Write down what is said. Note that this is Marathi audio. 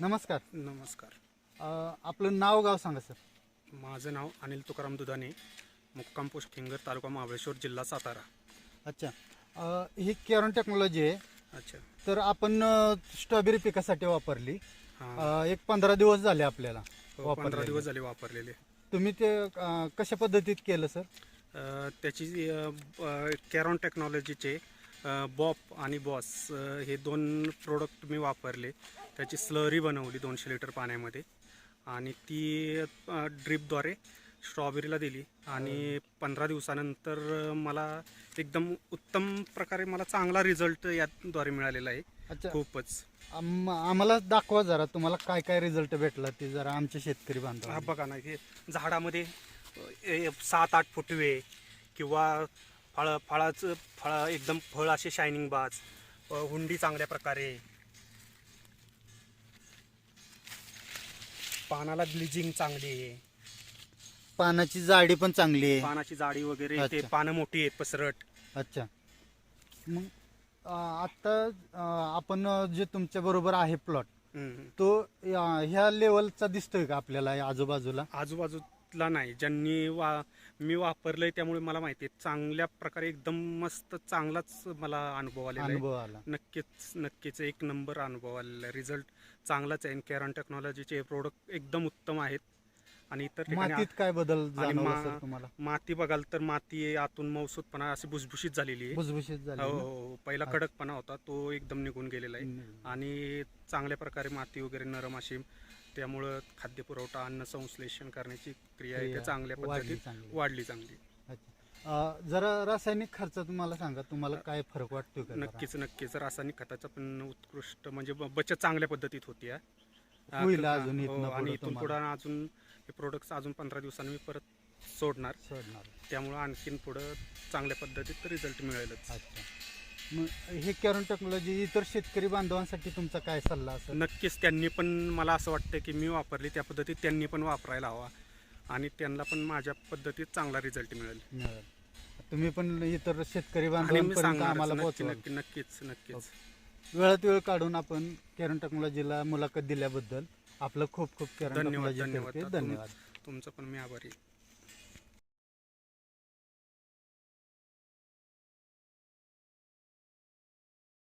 नमस्कार. नमस्कार. अ, आपलं नाव गाव सांगा सर. माझं नाव अनिल तुकाराम दुधाने मुक्काम पोस्ट खिंगर तालुका महाबळेश्वर जिल्हा सातारा. अच्छा. अ, ही कॅरॉन टेक्नॉलॉजी आहे. अच्छा. तर आपण अ, स्ट्रॉबेरी पिकासाठी वापरली. हां. एक पंधरा दिवस झाले आपल्याला हो, पंधरा वापरलेले. दिवस झाले वापरलेले. तुम्ही ते अ, कशा पद्धतीत केलं सर? अ, त्याची कॅरॉन टेक्नॉलॉजीचे बॉप आणि बॉस हे दोन प्रोडक्ट मी वापरले. त्याची स्लरी बनवली दोनशे लिटर पाण्यामध्ये. आणि ती ड्रीपद्वारे स्ट्रॉबेरीला दिली. आणि पंधरा दिवसानंतर मला एकदम उत्तम प्रकारे मला चांगला रिझल्ट याद्वारे मिळालेला आहे. अच्छा. खूपच. आम- आम्हाला दाखवा जरा तुम्हाला काय काय रिझल्ट भेटला ते जरा आमचे शेतकरी बांधव हा बघा ना हे झाडामध्ये सात आठ फुटवे किंवा फळ फळाचं फळ एकदम फळ असे शायनिंग बाज हुंडी चांगल्या प्रकारे. पानाला ग्लिजिंग चांगली आहे. पानाची जाडी पण चांगली आहे. पानाची जाडी वगैरे ते अच्छा. पानं मोठी आहेत पसरट. अच्छा. मग अ, आता अ, आपण अ, जे तुमच्या बरोबर आहे प्लॉट हम्म. तो अ, ह्या लेवलचा दिसतोय का आपल्याला या आजूबाजूला? आजूबाजूला नाही. ज्यांनी वा मी वापरलंय त्यामुळे मला माहिती आहे. चांगल्या प्रकारे एकदम मस्त चांगलाच मला अनुभव आलेला आहे. अनुभव आला. नक्कीच नक्कीच एक नंबर अनुभव आलेला आहे. रिझल्ट चांगलाच आहे. कॅरॉन टेक्नॉलॉजीचे प्रोडक्ट एकदम उत्तम आहेत. आणि इतर ठिकाणी मातीत काय बदल जाणवला मा- सर तुम्हाला माती बघाल तर माती आतून मौसूदपणा अशी भुसभुशीत झालेली आहे भुसभुशीत झाली हो ना? हो, हो. पहिला कडकपणा होता तो एकदम निघून गेलेला आहे हम्म. आणि चांगल्या प्रकारे माती वगैरे नरम अशी त्यामुळं खाद्यपुरवठा अन्न संश्लेषण करण्याची क्रिया आहे ते क्रिया चांगल्या वाढली पद्धतीत चांगली. वाढली चांगली. अ, जरा रासायनिक खर्च तुम्हाला सांगा तुम्हाला काय फरक वाटतोय का जरा? नक्कीच नक्कीच रासायनिक खताचा पण उत्कृष्ट म्हणजे ब- बचत चांगल्या पद्धतीत होती हा. होईल अजून हो, आणि इथून तुम्हाला. पुढं अजून हे प्रोडक्ट्स अजून पंधरा दिवसांनी मी परत सोडणार. सोडणार. त्यामुळं आणखीन पुढं चांगल्या पद्धतीत रिझल्ट मिळेलच. अच्छा. मग हे कॅरॉन टेक्नॉलॉजी इतर शेतकरी बांधवांसाठी तुमचा काय सल्ला असेल? नक्कीच त्यांनी पण मला असं वाटतं की मी वापरली त्या पद्धतीत त्यांनी पण वापरायला हवा. आणि त्यांना पण माझ्या पद्धतीत चांगला रिझल्ट मिळेल. मिळेल. तुम्ही पण इतर शेतकरी आणि मी बांधवांपर्यंत सांगणार आम्हाला नक्की पोहोचवा नक्की नक्कीच नक्कीच. वेळात वेळ काढून आपण कॅरॉन टेक्नॉलॉजीला मुलाखत दिल्याबद्दल आपलं खूप खूप कॅरॉन धन्यवाद टेक्नॉलॉजी धन्यवाद धन्यवाद तुमचं पण मी आभारी आहे.